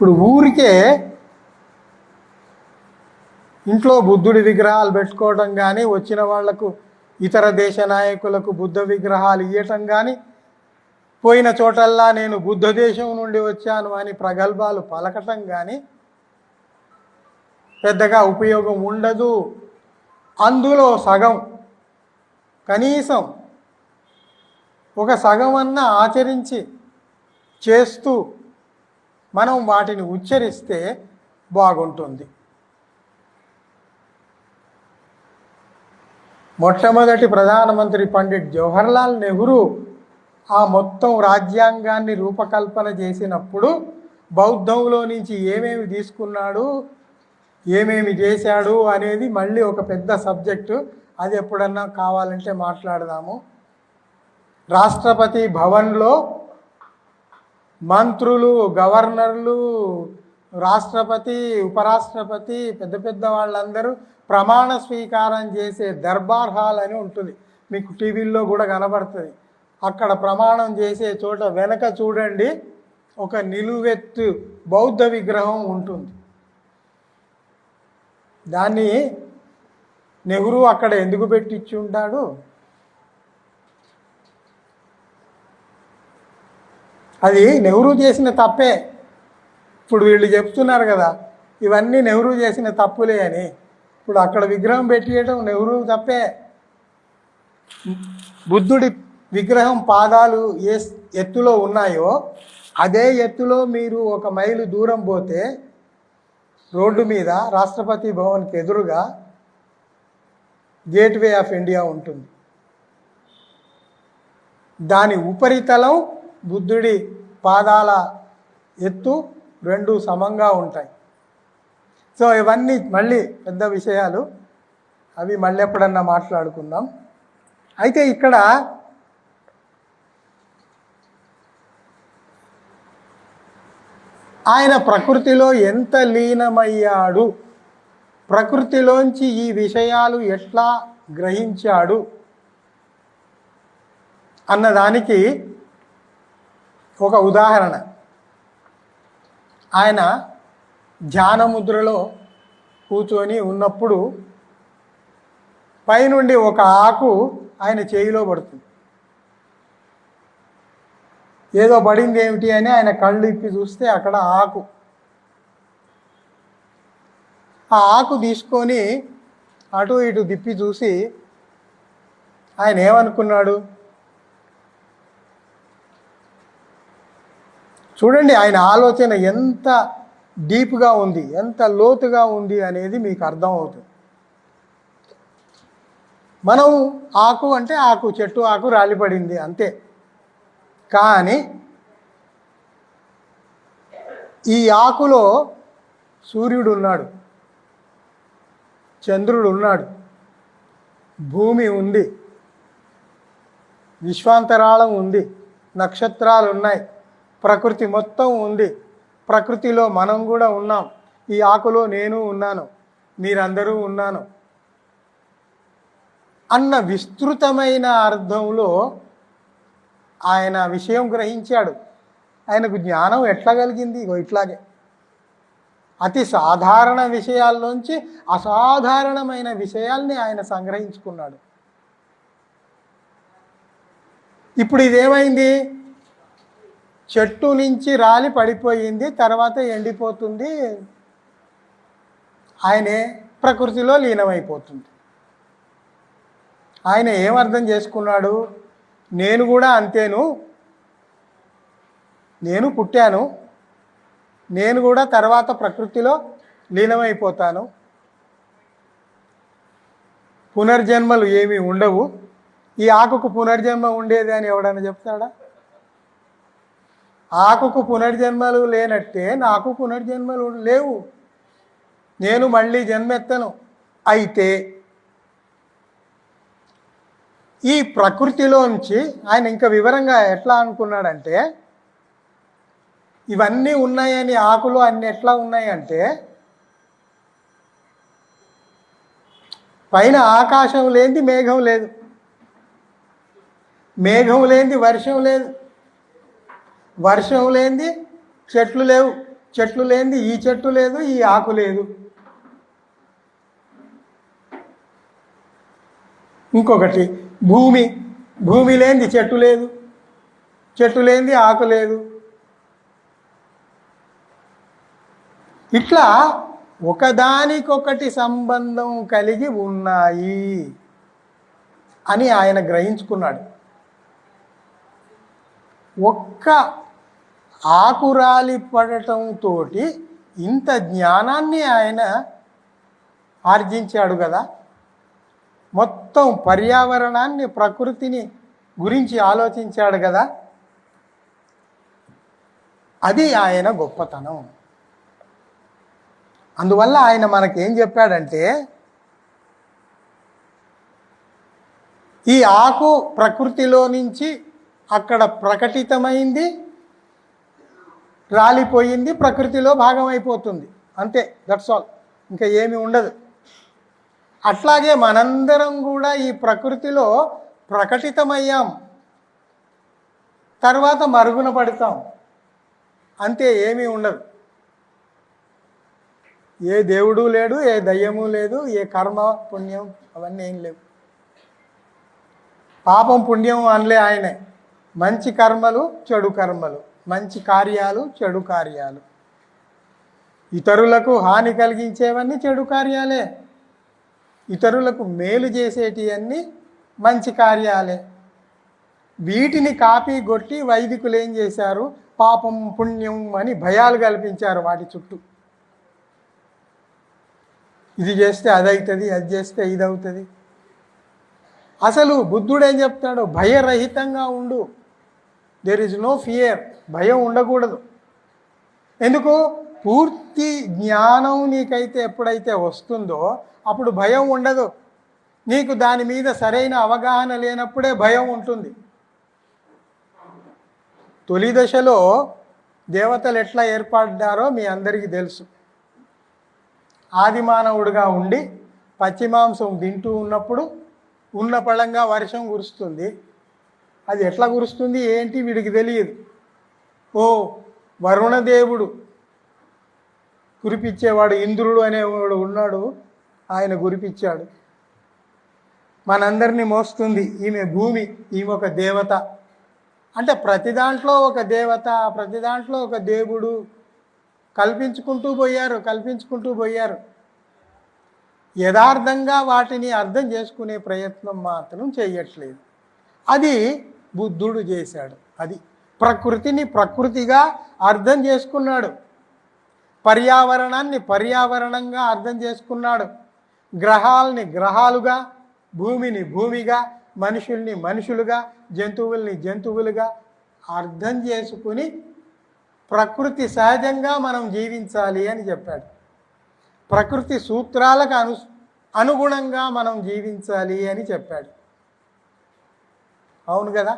ఇప్పుడు ఊరికే ఇంట్లో బుద్ధుడి విగ్రహాలు పెట్టుకోవడం కానీ వచ్చిన వాళ్ళకు ఇతర దేశ నాయకులకు బుద్ధ విగ్రహాలు ఇవ్వటం కానీ పోయిన చోటల్లా నేను బుద్ధ దేశం నుండి వచ్చాను అని ప్రగల్భాలు పలకటం కానీ పెద్దగా ఉపయోగం ఉండదు. అందులో సగం కనీసం ఒక సగం అన్న ఆచరించి చేస్తూ మనం వాటిని ఉచ్చరిస్తే బాగుంటుంది. మొట్టమొదటి ప్రధానమంత్రి పండిట్ జవహర్లాల్ నెహ్రూ ఆ మొత్తం రాజ్యాంగాన్ని రూపకల్పన చేసినప్పుడు బౌద్ధంలో నుంచి ఏమేమి తీసుకున్నాడు ఏమేమి చేశాడు అనేది మళ్ళీ ఒక పెద్ద సబ్జెక్టు. అది ఎప్పుడన్నా కావాలంటే మాట్లాడదాము. రాష్ట్రపతి భవన్లో మంత్రులు గవర్నర్లు రాష్ట్రపతి ఉపరాష్ట్రపతి పెద్ద పెద్ద వాళ్ళందరూ ప్రమాణ స్వీకారం చేసే దర్బార్ హాల్ అని ఉంటుంది. మీకు టీవీల్లో కూడా కనబడుతుంది. అక్కడ ప్రమాణం చేసే చోట వెనక చూడండి ఒక నిలువెత్తు బౌద్ధ విగ్రహం ఉంటుంది. దాన్ని నెహ్రూ అక్కడ ఎందుకు పెట్టించి ఉంటాడు అది నెహ్రూ చేసిన తప్పే. ఇప్పుడు వీళ్ళు చెప్తున్నారు కదా ఇవన్నీ నెహ్రూ చేసిన తప్పులే అని. ఇప్పుడు అక్కడ విగ్రహం పెట్టియడం నెహ్రూ తప్పే. బుద్ధుడి విగ్రహం పాదాలు ఏ ఎత్తులో ఉన్నాయో అదే ఎత్తులో మీరు ఒక మైలు దూరం పోతే రోడ్డు మీద రాష్ట్రపతి భవన్కి ఎదురుగా గేట్వే ఆఫ్ ఇండియా ఉంటుంది. దాని ఉపరితలం బుద్ధుడి పాదాల ఎత్తు రెండు సమంగా ఉంటాయి. సో ఇవన్నీ మళ్ళీ పెద్ద విషయాలు. అవి మళ్ళీ ఎప్పుడన్నా మాట్లాడుకుందాం. అయితే ఇక్కడ ఆయన ప్రకృతిలో ఎంత లీనమయ్యాడు? ప్రకృతిలోంచి ఈ విషయాలు ఎట్లా గ్రహించాడు? అన్నదానికి ఒక ఉదాహరణ. ఆయన ధ్యానముద్రలో కూర్చొని ఉన్నప్పుడు పైనుండి ఒక ఆకు ఆయన చేయిలో పడుతుంది. ఏదో పడింది ఏమిటి అని ఆయన కళ్ళు ఇప్పి చూస్తే అక్కడ ఆకు. ఆ ఆకు తీసుకొని అటు ఇటు తిప్పి చూసి ఆయన ఏమనుకున్నాడు? చూడండి ఆయన ఆలోచన ఎంత డీప్గా ఉంది ఎంత లోతుగా ఉంది అనేది మీకు అర్థమవుతుంది. మనం ఆకు అంటే ఆకు చెట్టు ఆకు రాలిపడింది అంతే. కానీ ఈ ఆకులో సూర్యుడు ఉన్నాడు చంద్రుడు ఉన్నాడు భూమి ఉంది విశ్వాంతరాళం ఉంది నక్షత్రాలు ఉన్నాయి. ప్రకృతి మొత్తం ఉంది. ప్రకృతిలో మనం కూడా ఉన్నాం. ఈ ఆకులో నేను ఉన్నాను. మీరందరూ ఉన్నాను. అన్న విస్తృతమైన అర్థంలో ఆయన విషయం గ్రహించాడు. ఆయనకు జ్ఞానం ఎట్లా కలిగింది? ఇగో ఇట్లాగే. అతి సాధారణ విషయాల్లోంచి అసాధారణమైన విషయాల్ని ఆయన సంగ్రహించుకున్నాడు. ఇప్పుడు ఇదేమైంది? చెట్టు నుంచి రాలి పడిపోయింది తర్వాత ఎండిపోతుంది. ఆయనే ప్రకృతిలో లీనమైపోతుంది. ఆయన ఏమర్థం చేసుకున్నాడు? నేను కూడా అంతేను. నేను పుట్టాను. నేను కూడా తర్వాత ప్రకృతిలో లీనమైపోతాను. పునర్జన్మలు ఏమీ ఉండవు. ఈ ఆకుకు పునర్జన్మ ఉండేది అని ఎవడన్నా చెప్తాడా? ఆకుకు పునర్జన్మలు లేనట్టే నాకు పునర్జన్మలు లేవు. నేను మళ్ళీ జన్మెత్తను. అయితే ఈ ప్రకృతిలోంచి ఆయన ఇంకా వివరంగా ఎట్లా అనుకున్నాడంటే ఇవన్నీ ఉన్నాయని ఆకులు అన్ని ఎట్లా ఉన్నాయంటే పైన ఆకాశం లేనిది మేఘం లేదు. మేఘం లేనిది వర్షం లేదు. వర్షం లేనిది చెట్లు లేవు. చెట్లు లేనిది ఈ చెట్టు లేదు ఈ ఆకు లేదు. ఇంకొకటి భూమి. భూమి లేనిది చెట్టు లేదు. చెట్టు లేనిది ఆకు లేదు. ఇట్లా ఒకదానికొకటి సంబంధం కలిగి ఉన్నాయి అని ఆయన గ్రహించుకున్నాడు. ఒక్క ఆకురాలి పడటంతో ఇంత జ్ఞానాన్ని ఆయన ఆర్జించాడు కదా. మొత్తం పర్యావరణాన్ని ప్రకృతిని గురించి ఆలోచించాడు కదా. అది ఆయన గొప్పతనం. అందువల్ల ఆయన మనకేం చెప్పాడంటే ఈ ఆకు ప్రకృతిలో నుంచి అక్కడ ప్రకటితమైంది రాలిపోయింది ప్రకృతిలో భాగం అయిపోతుంది అంతే దట్స్ ఆల్ ఇంకా ఏమి ఉండదు. అట్లాగే మనందరం కూడా ఈ ప్రకృతిలో ప్రకటితమయ్యాం. తర్వాత మరుగున పడతాం. అంతే ఏమీ ఉండదు. ఏ దేవుడు లేడు ఏ దయ్యము లేదు ఏ కర్మ పుణ్యం అవన్నీ ఏం లేవు. పాపం పుణ్యం అనలే ఆయనే. మంచి కర్మలు చెడు కర్మలు. మంచి కార్యాలు చెడు కార్యాలు. ఇతరులకు హాని కలిగించేవన్నీ చెడు కార్యాలే. ఇతరులకు మేలు చేసేటివన్నీ మంచి కార్యాలే. వీటిని కాపీ కొట్టి వైదికులు ఏం చేశారు? పాపం పుణ్యం అని భయాలు కల్పించారు వాటి చుట్టూ. ఇది చేస్తే అది అవుతుంది అది చేస్తే ఇది అవుతుంది అసలు బుద్ధుడు ఏం చెప్తాడు? భయరహితంగా ఉండు. దేర్ ఇస్ నో ఫియర్ భయం ఉండకూడదు. ఎందుకు? పూర్తి జ్ఞానం నీకైతే ఎప్పుడైతే వస్తుందో అప్పుడు భయం ఉండదు. నీకు దాని మీద సరైన అవగాహన లేనప్పుడే భయం ఉంటుంది. తొలి దశలో దేవతలు ఎట్లా ఏర్పడ్డారో మీ అందరికీ తెలుసు. ఆదిమానవుడిగా ఉండి పచ్చిమాంసం తింటూ ఉన్నప్పుడు ఉన్న పళంగా వర్షం కురుస్తుంది. అది ఎట్లా కురుస్తుంది ఏంటి వీడికి తెలియదు. ఓ వరుణదేవుడు కురిపించేవాడు ఇంద్రుడు అనేవాడు ఉన్నాడు ఆయన కురిపించాడు. మనందరినీ మోస్తుంది ఈమె భూమి ఈమె ఒక దేవత. అంటే ప్రతి దాంట్లో ఒక దేవత ప్రతి దాంట్లో ఒక దేవుడు కల్పించుకుంటూ పోయారు కల్పించుకుంటూ పోయారు. యథార్థంగా వాటిని అర్థం చేసుకునే ప్రయత్నం మాత్రం చేయట్లేదు. అది బుద్ధుడు చేశాడు. అది ప్రకృతిని ప్రకృతిగా అర్థం చేసుకున్నాడు. పర్యావరణాన్ని పర్యావరణంగా అర్థం చేసుకున్నాడు. గ్రహాలని గ్రహాలుగా భూమిని భూమిగా మనుషుల్ని మనుషులుగా జంతువుల్ని జంతువులుగా అర్థం చేసుకుని ప్రకృతి సహజంగా మనం జీవించాలి అని చెప్పాడు. ప్రకృతి సూత్రాలకు అను అనుగుణంగా మనం జీవించాలి అని చెప్పాడు. అవును కదా?